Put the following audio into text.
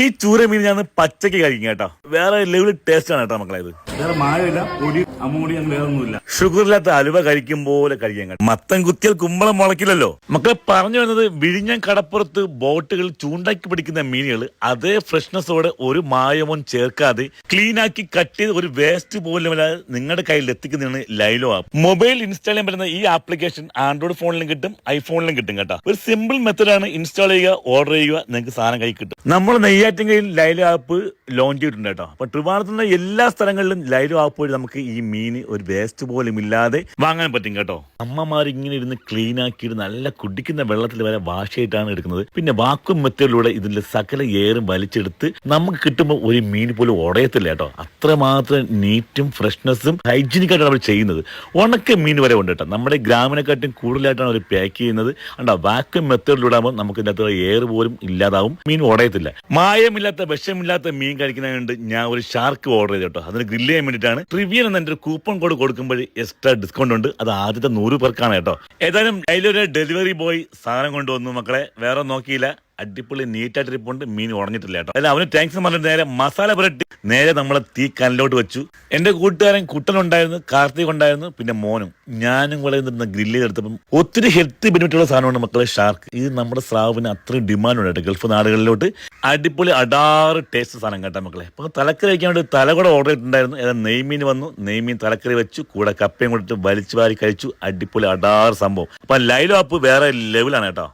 ഈ ചൂര മീൻ ഞാൻ പച്ചക്ക് കഴിക്കും കേട്ടോ. വേറെ ലെവൽ ടേസ്റ്റ് ആണ് കേട്ടോ മക്കളെ ഇത്. വേറെ മായമില്ല പൊടി അമ്മൂടി വേറെ ഒന്നുമില്ല ഷുഗറില്ലാത്ത അലുവ കഴിക്കും പോലെ കഴിക്കാൻ കേട്ടോ. മത്തൻ കുത്തിയാൽ കുമ്പളം മുളക്കില്ലല്ലോ മക്കളെ പറഞ്ഞു വരുന്നത് വിഴിഞ്ഞം കടപ്പുറത്ത് ബോട്ടുകൾ ചൂണ്ടാക്കി പിടിക്കുന്ന മീനുകൾ അതേ ഫ്രഷ്നെസ്സോടെ ഒരു മായമോ ചേർക്കാതെ ക്ലീൻ ആക്കി കട്ട് ചെയ്ത് ഒരു വേസ്റ്റ് പോലുമല്ലാതെ നിങ്ങളുടെ കയ്യിൽ എത്തിക്കുന്നതാണ് ലൈലോ ആപ്പ് മൊബൈൽ ഇൻസ്റ്റാൾ ചെയ്യാൻ പറ്റുന്ന ഈ ആപ്ലിക്കേഷൻ ആൻഡ്രോയിഡ് ഫോണിലും കിട്ടും ഐഫോണിലും കിട്ടും കേട്ടോ. ഒരു സിമ്പിൾ മെത്തഡാണ് ഇൻസ്റ്റാൾ ചെയ്യുക ഓർഡർ ചെയ്യുക നിങ്ങൾക്ക് സാധനം കൈ കിട്ടും. നമ്മൾ നെയ്യാറ്റിൻകയിൽ ലൈലോ ആപ്പ് ലോഞ്ച് ചെയ്തിട്ടുണ്ട് കേട്ടോ. അപ്പൊ ട്രിവാണത്തുന്ന എല്ലാ സ്ഥലങ്ങളിലും ലൈലോ ആപ്പ് വഴി നമുക്ക് ഈ മീൻ ഒരു വേസ്റ്റ് പോലും ഇല്ലാതെ വാങ്ങാൻ പറ്റും കേട്ടോ. അമ്മമാർ ഇങ്ങനെ ഇരുന്ന് ക്ലീൻ ആക്കിയിട്ട് നല്ല കുടിക്കുന്ന വെള്ളത്തിൽ വരെ വാഷ് എടുക്കുന്നത്. പിന്നെ വാക്വം മെത്തേഡിലൂടെ ഇതിന്റെ സകല ഏറും വലിച്ചെടുത്ത് നമുക്ക് കിട്ടുമ്പോൾ ഒരു മീൻ പോലും ഉടയത്തില്ല കേട്ടോ. അത്രമാത്രം നീറ്റും ഫ്രഷ്നെസ്സും ഹൈജീനിക് ആയിട്ടാണ് അവർ ചെയ്യുന്നത്. ഉണക്ക മീൻ വരെ ഉണ്ട് കേട്ടോ. നമ്മുടെ ഗ്രാമിനെക്കാട്ടും കൂടുതലായിട്ടാണ് അവർ പാക്ക് ചെയ്യുന്നത്. അണ്ടോ വാക്വം മെത്തേഡിലൂടെ ആകുമ്പോൾ നമുക്ക് ഇതിനകത്ത് എയർ പോലും ഇല്ലാതാവും. മീൻ ഉടയത്തില്ല. മായമില്ലാത്ത വിഷമില്ലാത്ത മീൻ കഴിക്കുന്നതുകൊണ്ട് ഞാൻ ഒരു ഷാർക്ക് ഓർഡർ ചെയ്തു കേട്ടോ അതിന് ഗ്രില്ല് ചെയ്യാൻ വേണ്ടിയിട്ടാണ്. ട്രിവിയൻ എന്ന ഒരു കൂപ്പൺ കോഡ് കൊടുക്കുമ്പോൾ എക്സ്ട്രാ ഡിസ്കൗണ്ട് ഉണ്ട്. അത് ആദ്യത്തെ നൂറ് പേർക്കാണ് കേട്ടോ. ഏതായാലും അതിലൊരു ഡെലിവറി ബോയ് സാധനം കൊണ്ടുവന്നു മക്കളെ. വേറെ നോക്കിയില്ല. അടിപൊളി നീറ്റായിട്ട് ഇരിപ്പുണ്ട്. മീൻ ഉടഞ്ഞിട്ടില്ല കേട്ടോ. അല്ല അവന് താങ്ക്സ് പറഞ്ഞിട്ട് നേരെ മസാല പുരട്ടി നേരെ നമ്മളെ തീ കല്ലിലോട്ട് വെച്ചു. എന്റെ കൂട്ടുകാരൻ കുട്ടനുണ്ടായിരുന്നു കാർത്തിക് ഉണ്ടായിരുന്നു പിന്നെ മോനും. ഞാനും കൂടെ നിന്ന് ഗ്രില്ല് എടുത്തപ്പം ഒത്തിരി ഹെൽത്ത് ബെനിഫിറ്റുള്ള സാധനമാണ് മക്കളെ ഷാർക്ക് ഇത് നമ്മുടെ സ്രാവിന് അത്രയും ഡിമാൻഡ് ഉണ്ട് കേട്ടോ ഗൾഫ് നാടുകളിലോട്ട്. അടിപൊളി അടാറ് ടേസ്റ്റ് സാധനം കേട്ടോ മക്കളെ. അപ്പൊ തലക്കറി വയ്ക്കാൻ വേണ്ടി തല കൂടെ ഓർഡർ ചെയ്തിട്ടുണ്ടായിരുന്നു. ഏതാ നെയ്മീൻ വന്നു. നെയ്മീൻ തലക്കറി വെച്ചു. കൂടെ കപ്പയും കൊടുത്ത് വലിച്ചു വാരി കഴിച്ചു. അടിപൊളി അടാറ് സംഭവം. അപ്പൊ ലൈലോ ആപ്പ് വേറെ ലെവലാണ് കേട്ടോ.